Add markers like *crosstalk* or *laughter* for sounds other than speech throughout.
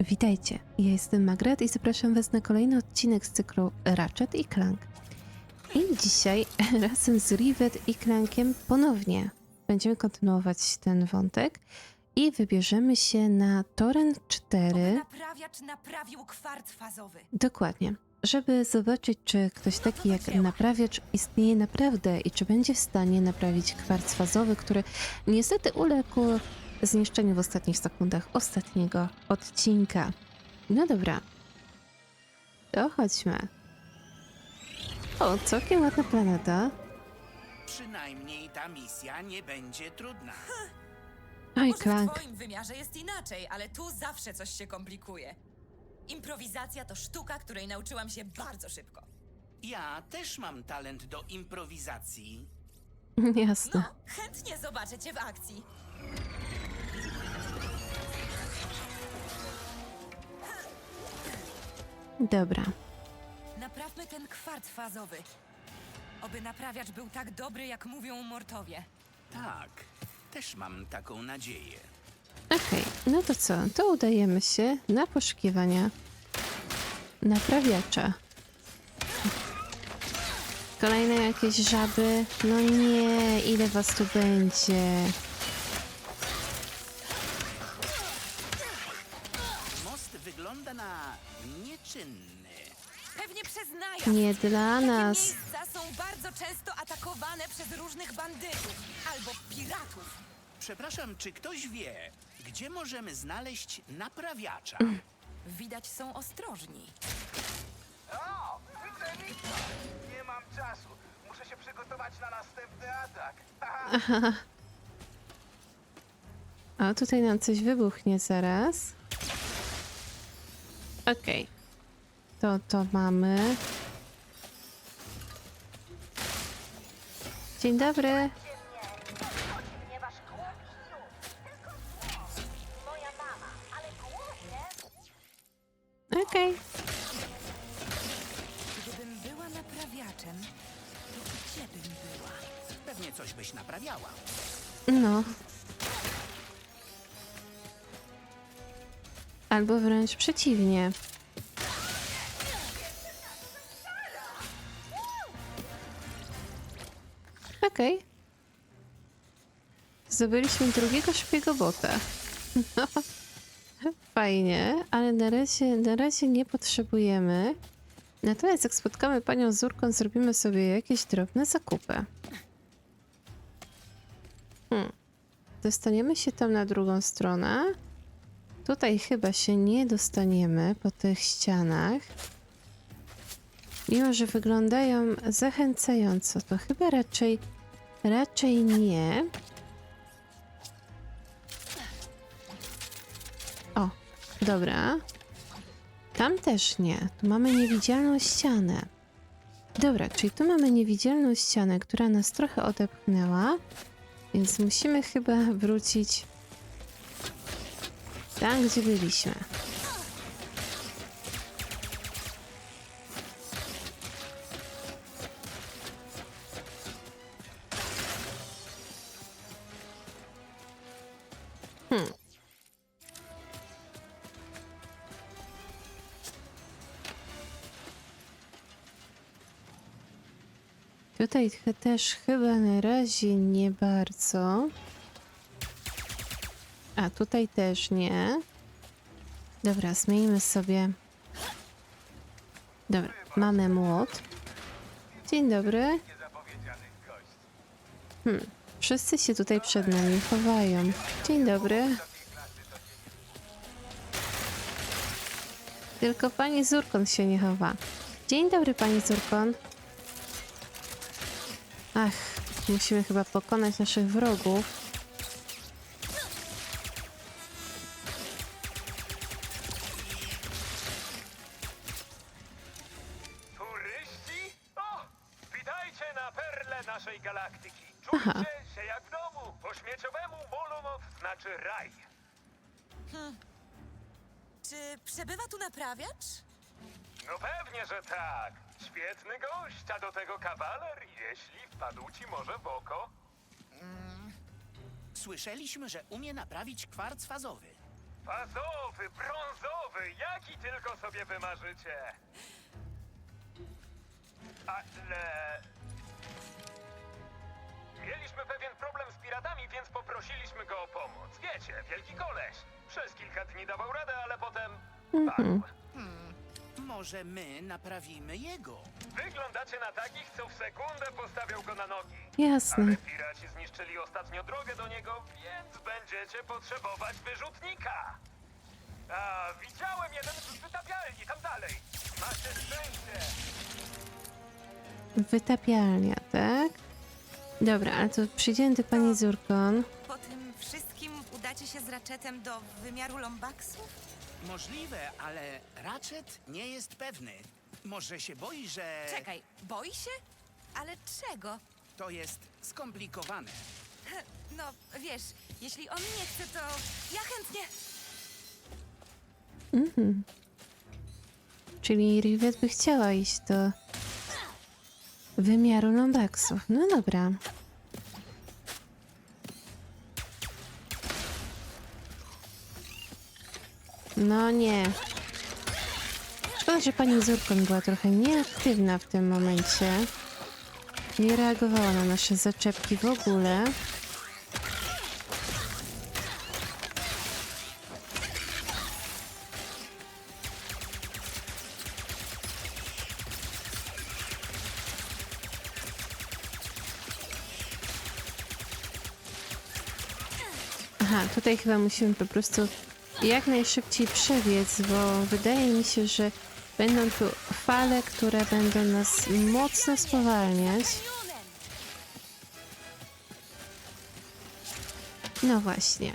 Witajcie, ja jestem Magret i zapraszam Was na kolejny odcinek z cyklu Ratchet i Clank. I dzisiaj *laughs* razem z Rivet i Clankiem ponownie będziemy kontynuować ten wątek i wybierzemy się na Toren 4. Naprawiacz naprawił kwarc fazowy. Dokładnie. Żeby zobaczyć, czy ktoś taki jak naprawiacz istnieje naprawdę i czy będzie w stanie naprawić kwarc fazowy, który niestety uległ zniszczeniu w ostatnich sekundach ostatniego odcinka. No dobra. To chodźmy. O, całkiem ładna planeta. Przynajmniej ta misja nie będzie trudna. Oj, Może w Clank. twoim wymiarze jest inaczej, ale tu zawsze coś się komplikuje. Improwizacja to sztuka, której nauczyłam się bardzo szybko. Ja też mam talent do improwizacji. *laughs* Jasne. No, chętnie zobaczę cię w akcji. Dobra. Naprawmy ten kwarc fazowy. Oby naprawiacz był tak dobry, jak mówią Mortowie. Tak, też mam taką nadzieję. Okej, no to co? To udajemy się na poszukiwania naprawiacza. Kolejne jakieś żaby? No nie, ile was tu będzie? Nie dla Takie nas. miejsca są bardzo często atakowane przez różnych bandytów albo piratów. Przepraszam, czy ktoś wie, gdzie możemy znaleźć naprawiacza? Widać są ostrożni. O. Nie mam czasu. Muszę się przygotować na następny atak. O, tutaj nam coś wybuchnie zaraz. Okej. To to mamy. Ale głupie. Okej. Gdybym była naprawiaczem, to gdzie bym była? Pewnie coś byś naprawiała. No. Albo wręcz przeciwnie. Okej. Zdobyliśmy drugiego szpiego bota. *laughs* No. Fajnie, ale na razie, na razie nie potrzebujemy. Natomiast jak spotkamy panią Zurką, zrobimy sobie jakieś drobne zakupy. Hmm. Dostaniemy się tam na drugą stronę. Tutaj chyba się nie dostaniemy po tych ścianach. Mimo, że wyglądają zachęcająco, to chyba raczej, raczej nie. O, dobra. Tam też nie. Tu mamy niewidzialną ścianę. Dobra, czyli tu mamy niewidzialną ścianę, która nas trochę odepchnęła. Więc musimy chyba wrócić tam, gdzie byliśmy. Tutaj też chyba na razie nie bardzo. A tutaj też nie. Dobra, zmieńmy sobie. Dobra, mamy młot. Dzień dobry. Gość. Wszyscy się tutaj przed nami chowają. Dzień dobry. Tylko pani Zurkon się nie chowa. Dzień dobry, pani Zurkon. Ach, musimy chyba pokonać naszych wrogów. Turyści? O! Witajcie na perle naszej galaktyki. Aha. Czujcie się jak w domu. Po śmieciowemu Bolonow znaczy raj. Czy przebywa tu naprawiacz? No pewnie, że tak. Świetny gość, a do tego kawaler, jeśli wpadł ci może w oko. Słyszeliśmy, że umie naprawić kwarc fazowy. Fazowy, brązowy, sobie wymarzycie. Ale... Mieliśmy pewien problem z piratami, więc poprosiliśmy go o pomoc. Wiecie, wielki koleś. Przez kilka dni dawał radę, ale potem... padł. Może my naprawimy jego? Wyglądacie na takich, co w sekundę postawią go na nogi. Jasne. Ale piraci zniszczyli ostatnio drogę do niego, więc będziecie potrzebować wyrzutnika. A, widziałem jeden w wytapialni, tam dalej. Macie szczęście. Wytapialnia, tak? Dobra, ale to przyjdziemy do pani Zurkon. Po tym wszystkim udacie się z Ratchetem do wymiaru Lombaxów? Możliwe, ale Ratchet nie jest pewny. Może się boi, że Czekaj, boi się? Ale czego? to jest skomplikowane. No, wiesz, jeśli on nie chce, to ja chętnie. Czyli Rivet by chciała iść do wymiaru Lombaxów. No dobra. No nie. Szkoda, że pani Zurkon była trochę nieaktywna w tym momencie. Nie reagowała na nasze zaczepki w ogóle. Aha, tutaj chyba musimy po prostu jak najszybciej przebiec, bo wydaje mi się, że będą tu fale, które będą nas mocno spowalniać. No właśnie.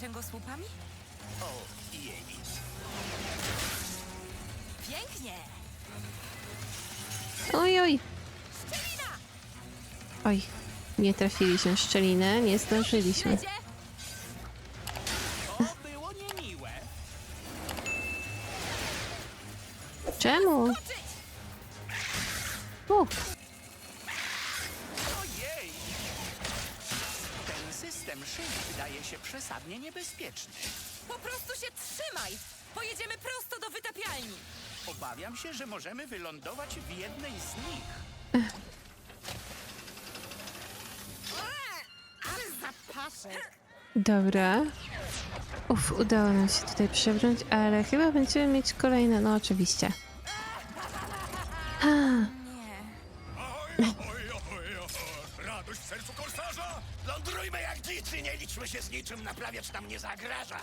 Kręgosłupami? O, jej. Pięknie! oj, oj. Oj, nie trafiliśmy w szczelinę, nie zdążyliśmy. Gdzie? Się, że możemy wylądować w jednej z nich. Dobra. Uf, udało nam się tutaj przebrnąć, ale chyba będziemy mieć kolejne, no oczywiście. Z niczym, naprawiacz nam nie zagraża.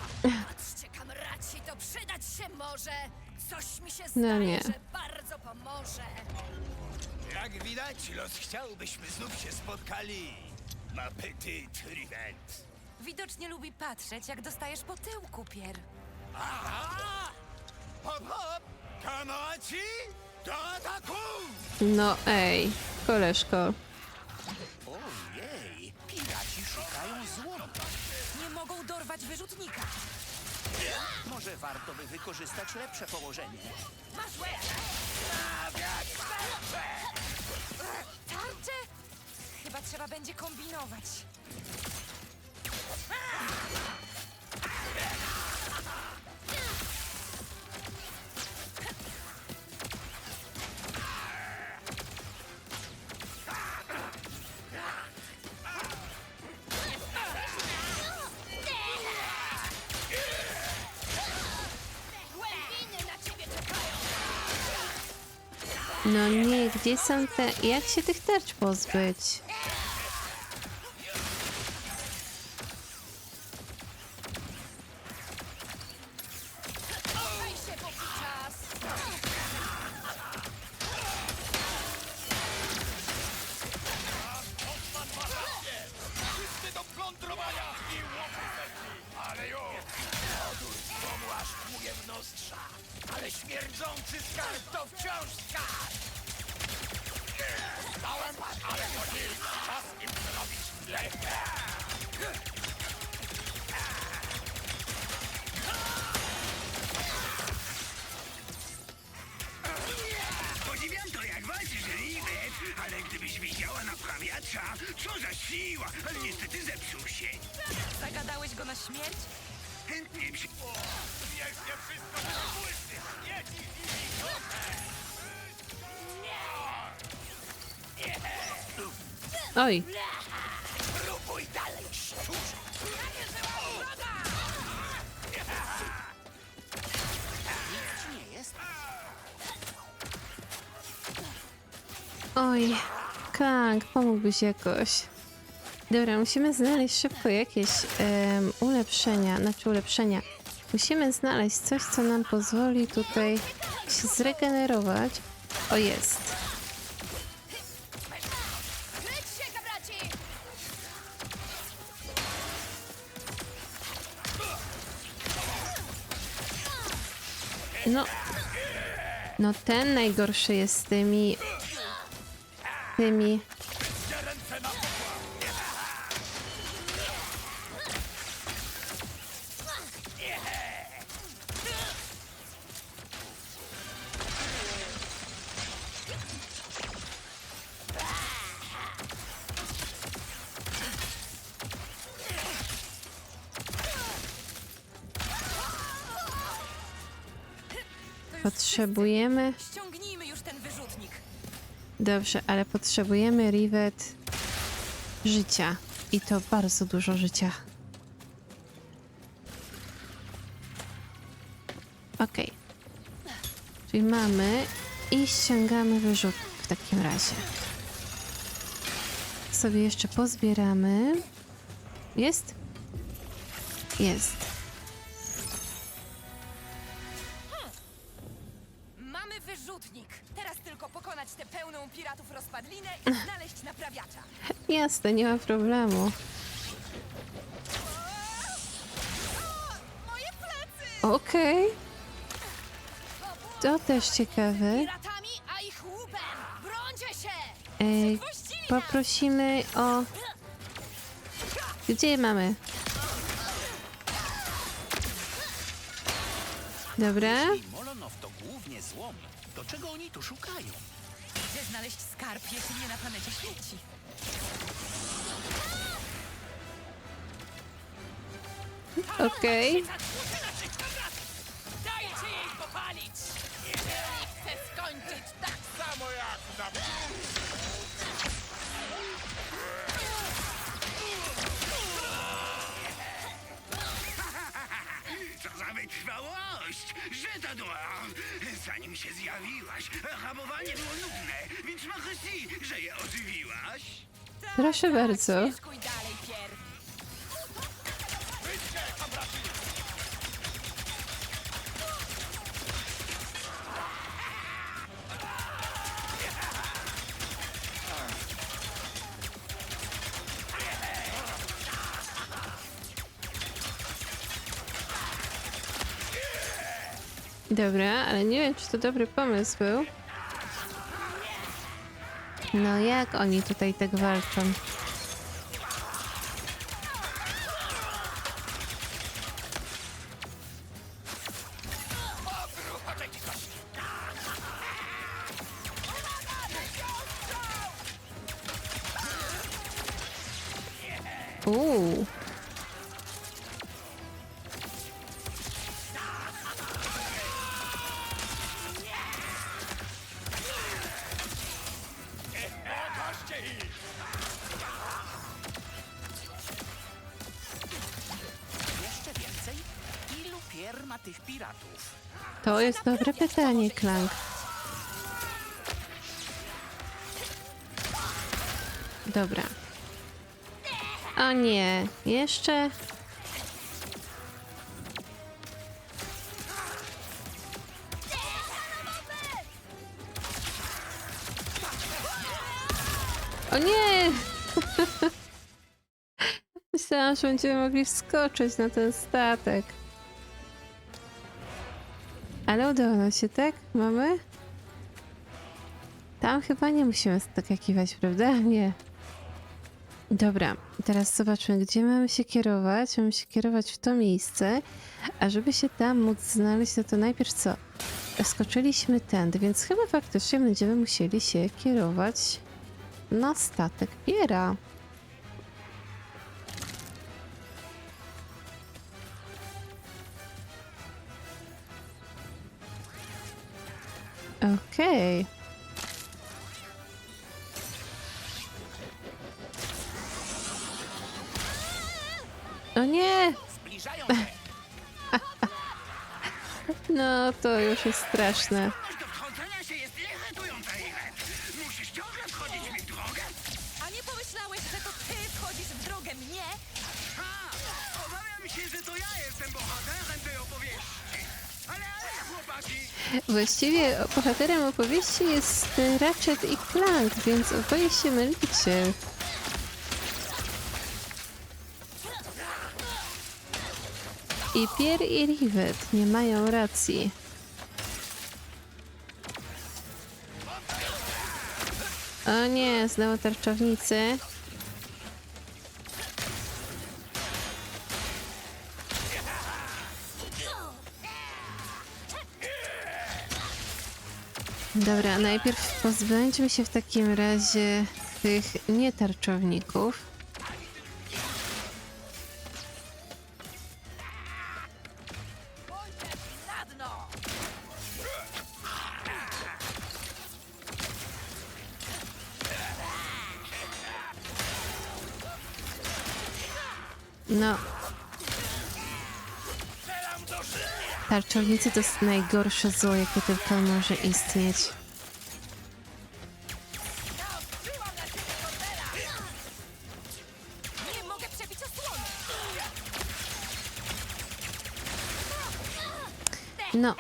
Patrzcie, kamraci, to przydać się może. Coś mi się No zdaje, nie. że bardzo pomoże. Jak widać, los chciał, byśmy znów się spotkali. Ma petit revent. Widocznie lubi patrzeć, jak dostajesz po tyłku, Pier. Aha! Hop, hop! Kamaci! Do ataku! no ej, koleżko. Ojej, piraci szukają złota. Nie mogą dorwać wyrzutnika. Może warto by wykorzystać lepsze położenie. Masz łeb! Tarcze? Chyba trzeba będzie kombinować. No nie, gdzie są te... Jak się tych tarcz pozbyć? Naprawiacza, co za siła, ale niestety zepsuł się. Zagadałeś go na śmierć? Chętnie przy... O, wiecznie wszystko! Jedź i Oj, Próbuj dalej, szczurze! Nie jest? oj. Klank, pomógłbyś jakoś. Dobra, musimy znaleźć szybko jakieś em, ulepszenia, znaczy ulepszenia. Musimy znaleźć coś, co nam pozwoli tutaj się zregenerować. O, jest. No. No ten najgorszy jest z tymi... Tymi... Potrzebujemy... Dobrze, ale potrzebujemy rivet życia. I to bardzo dużo życia. Okej. Czyli mamy i ściągamy wyrzutnik w takim razie. Sobie jeszcze pozbieramy. Jest? Jest. Pokonać tę pełną piratów rozpadlinę i znaleźć naprawiacza. Jasne, nie ma problemu. Moje plecy! Okej. To też ciekawe. Piratami, a ich łupem! Brońcie się! Ej, poprosimy o... Gdzie je mamy? Dobra. Molonow to głównie złom, to czego oni tu szukają? Gdzie znaleźć skarb, jeśli nie na planecie śmierci? Okej. Dajcie jej popalić! Jeżeli chce skończyć tak samo jak na Co za wytrwałość! Że to dła! Zanim się zjawiłaś, hamowanie było nudne, merci, że je ożywiłaś. Proszę bardzo. Śmieszkuj dalej, Pier. Dobra, ale nie wiem, czy to dobry pomysł był. No jak oni tutaj tak walczą? Uuu. To jest dobre pytanie, Klank. Dobra. O nie, jeszcze. O nie! *laughs* Myślałam, że będziemy mogli wskoczyć na ten statek. Ale udało nam się, tak? Mamy? Tam chyba nie musimy skakiwać, prawda? *laughs* Nie. Dobra, teraz zobaczmy, gdzie mamy się kierować. Mamy się kierować w to miejsce, a żeby się tam móc znaleźć, no to najpierw co? Skoczyliśmy tędy, więc chyba faktycznie będziemy musieli się kierować na statek Piera. Okej. O nie! Zbliżają się. *laughs* No to już jest straszne. Zdolność do wchodzenia się jest irytująca, Iwet. Musisz ciągle wchodzić mi w drogę? A nie pomyślałeś, że to ty wchodzisz w drogę mnie? Ha! Obawiam się, że to ja jestem bohaterem tej opowieści. Właściwie bohaterem opowieści jest Ratchet i Clank, więc oboje się mylicie. I Pier i Rivet nie mają racji. O nie, znowu tarczownicy. Dobra, najpierw pozbędźmy się w takim razie tych nietarczowników. No. Tarczownicy to jest najgorsze zło, jakie tylko może istnieć. No.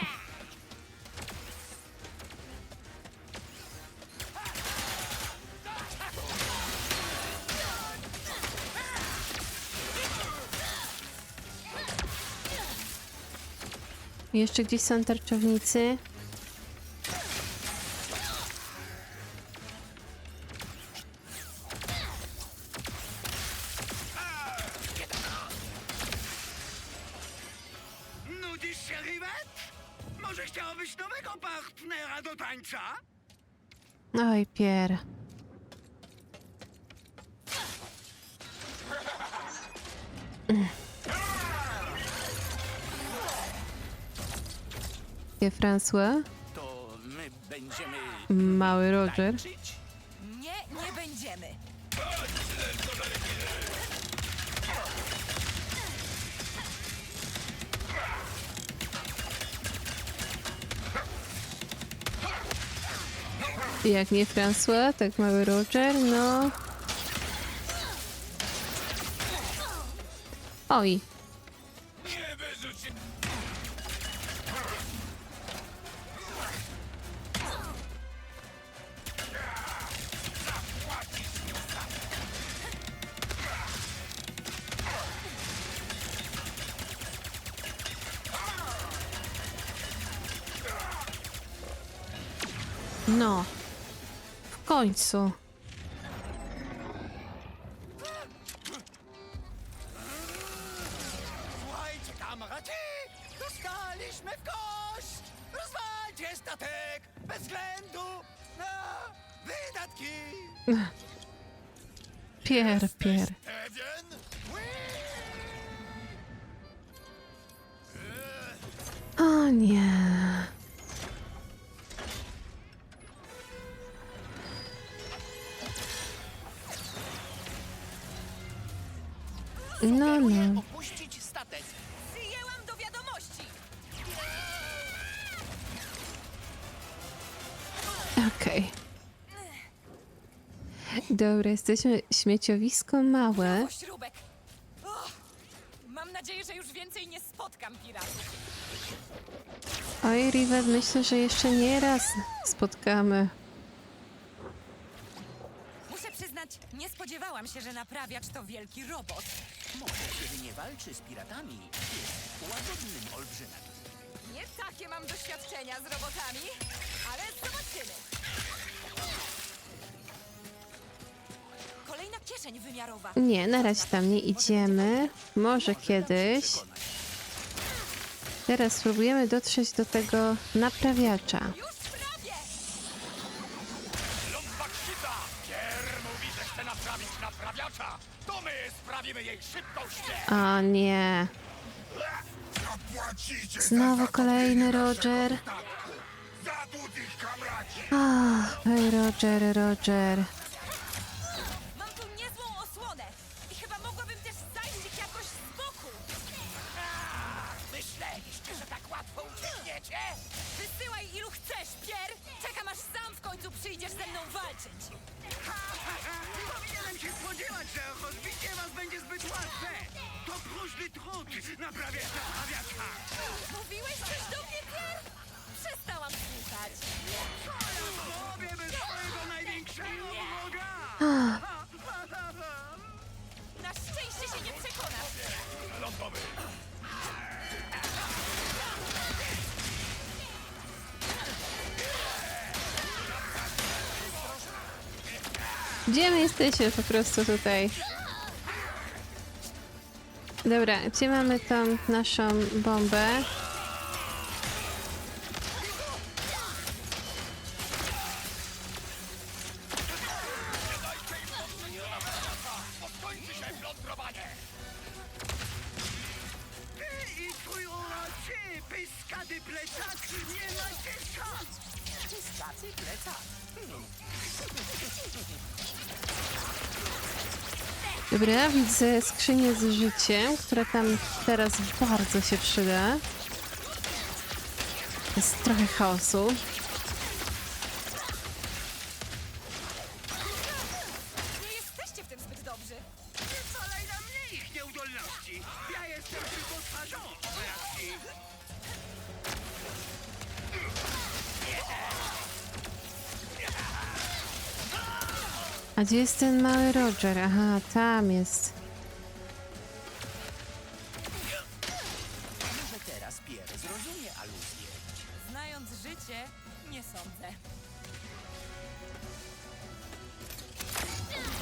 Jeszcze gdzieś są tarczownicy. nudzisz się, Rivet? Może chciałabyś nowego partnera do tańca? Oj, Pier. Nie, François? To my będziemy Mały Roger. tańczyć? Nie, nie będziemy. Jak nie François, tak mały Roger, no. Oj. No. W końcu. Słuchajcie, kamraci! Dostaliśmy w kość! Rozwalcie statek! Bez względu na wydatki! Pier, Dobra, jesteśmy śmieciowisko małe. Mam nadzieję, że już więcej nie spotkam piratów. Oj, Rivet, myślę, że jeszcze nie raz spotkamy. Muszę przyznać, nie spodziewałam się, że naprawiacz to wielki robot. Może kiedy nie walczy z piratami, jest łagodnym olbrzymem. Nie takie mam doświadczenia z robotami, ale zobaczymy. Wymiarowa. Nie, na razie tam nie idziemy. Może kiedyś. Teraz spróbujemy dotrzeć do tego naprawiacza. Już prawie! Lumbaksita! Kier mówi, że chce naprawić naprawiacza! To my sprawimy jej szybką śmierć! O nie. Zapłacicie Znowu kolejny Roger. kamraci! Ach, hej Roger, Roger. Uciekniecie? Wysyłaj ilu chcesz, Pier! Czekam aż sam w końcu przyjdziesz ze mną walczyć. *laughs* Powinienem się spodziewać, że rozbicie was będzie zbyt łatwe! To próżny trud naprawiać naprawiacza! Mówiłeś coś do mnie, Pier? Przestałam słuchać. Robię bez swojego największego wroga! Na szczęście się nie przekonasz. Lądowy! Gdzie my jesteśmy po prostu tutaj? Dobra, gdzie mamy tą naszą bombę? Dobra, widzę skrzynię z życiem, która tam teraz bardzo się przyda. Jest trochę chaosu. Gdzie jest ten mały Roger? Aha, tam jest. Może teraz Pierre zrozumie aluzję. Znając życie, nie sądzę.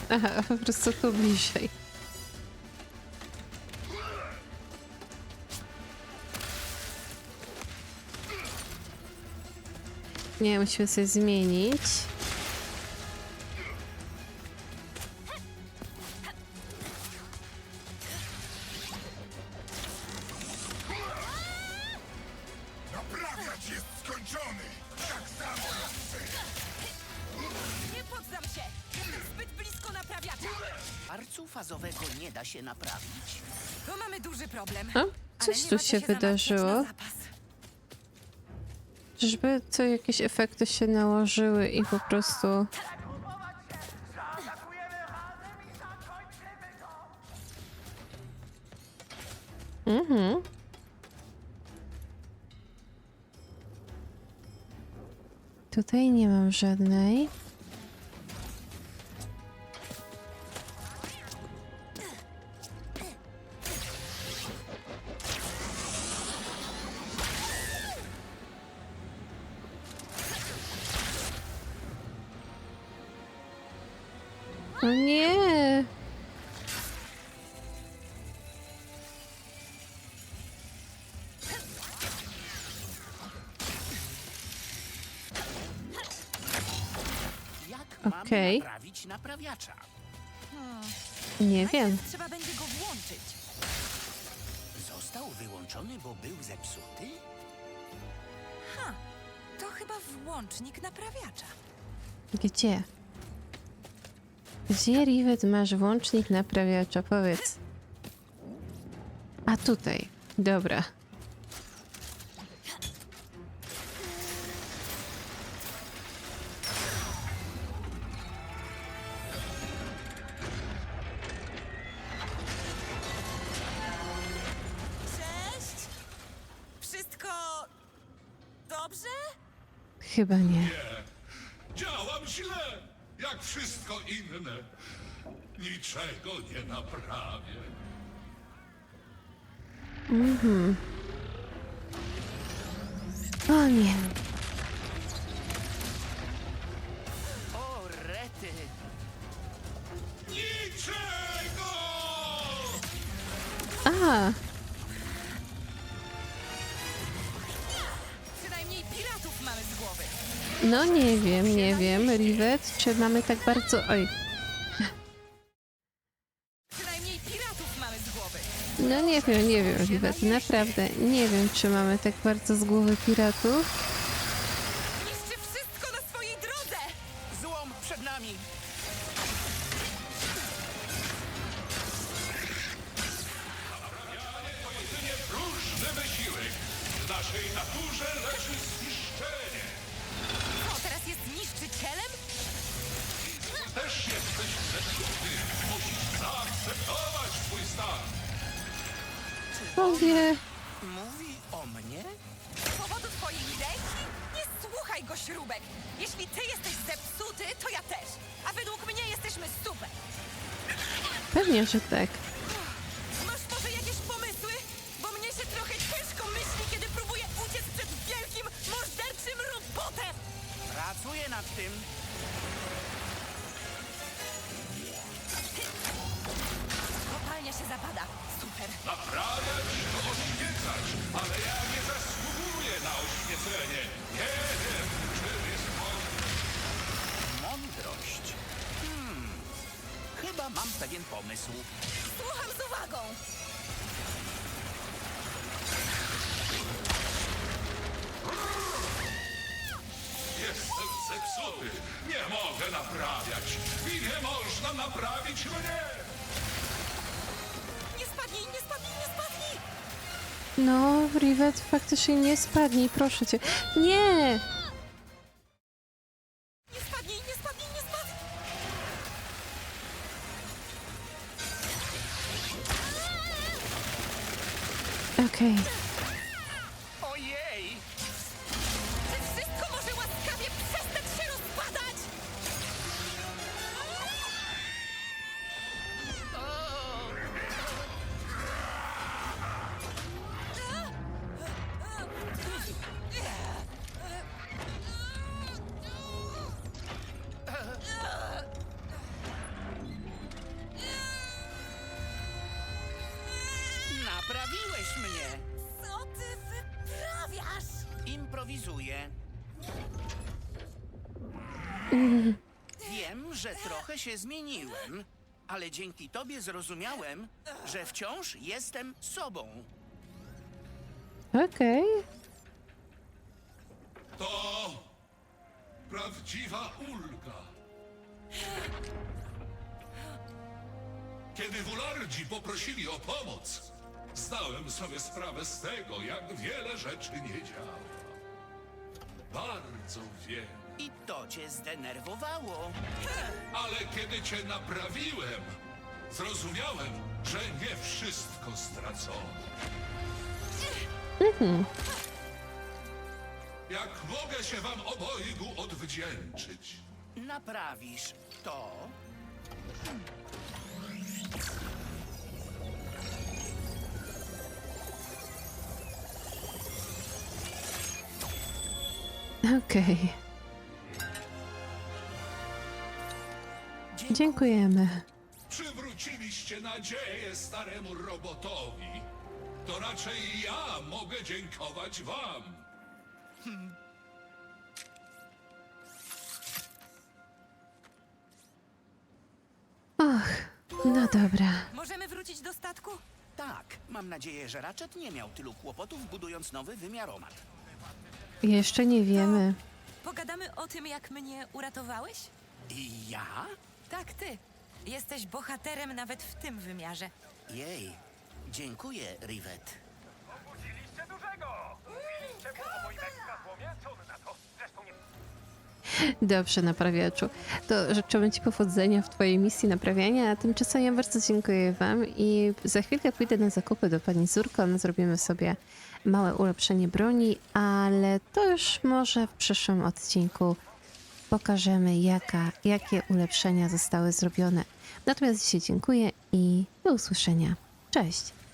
Aha, po prostu tu bliżej. Nie, musimy sobie zmienić. Się wydarzyło. Czyżby co jakieś efekty się nałożyły i po prostu... Mhm. Tutaj nie mam żadnej. Okej. naprawić naprawiacza? Nie wiem. Najpierw Trzeba będzie go włączyć. Został wyłączony, bo był zepsuty? Ha! To chyba włącznik naprawiacza. Gdzie? Gdzie, Rivet, masz włącznik naprawiacza? Powiedz. A tutaj. Dobra. Chyba nie. Działam źle, jak wszystko inne. Niczego nie naprawię. O no nie wiem, nie wiem, Rivet, czy mamy tak bardzo... Oj, no nie wiem, nie wiem, Rivet, naprawdę, nie wiem, czy mamy tak bardzo z głowy piratów. Że tak. Masz może jakieś pomysły? Bo mnie się trochę ciężko myśli, kiedy próbuję uciec przed wielkim, morderczym robotem! Pracuję nad tym. Kopalnia się zapada. Super. Naprawiać to oświecać, ale ja nie zasługuję na oświecenie. Nie wiem, czym Chyba mam pewien pomysł. Słucham z uwagą. Jestem zepsuty. Nie mogę naprawiać. I nie można naprawić mnie. Nie spadnij, nie spadnij, nie spadnij! No, Rivet, faktycznie nie spadnij, proszę cię. Nie! Okej. Dzięki tobie zrozumiałem, że wciąż jestem sobą. Okej. To prawdziwa ulga. Kiedy Wulardzi poprosili o pomoc, zdałem sobie sprawę z tego, jak wiele rzeczy nie działa. Bardzo wiele. I to cię zdenerwowało. Ale kiedy cię naprawiłem, zrozumiałem, że nie wszystko stracono. Jak mogę się wam obojgu odwdzięczyć? Naprawisz to, Okej. Dziękujemy. Przywróciliście nadzieję staremu robotowi. To raczej ja mogę dziękować wam. Och, no dobra. Możemy wrócić do statku? Tak, mam nadzieję, że Ratchet nie miał tylu kłopotów budując nowy wymiaromat. Jeszcze nie wiemy. Pogadamy o tym, jak mnie uratowałeś? I ja? Tak, ty. Jesteś bohaterem nawet w tym wymiarze. Jej, dziękuję, Rivet. Obudziliście dużego! Mówiliście mu o moim ekstrazłomie? Co on na to? Zresztą nie Dobrze, naprawiaczu. To życzymy Ci powodzenia w Twojej misji naprawiania, a tymczasem ja bardzo dziękuję Wam i za chwilkę pójdę na zakupy do Pani Zurkon, zrobimy sobie małe ulepszenie broni, ale to już może w przyszłym odcinku pokażemy, jaka, jakie ulepszenia zostały zrobione. Natomiast dzisiaj dziękuję i do usłyszenia. Cześć!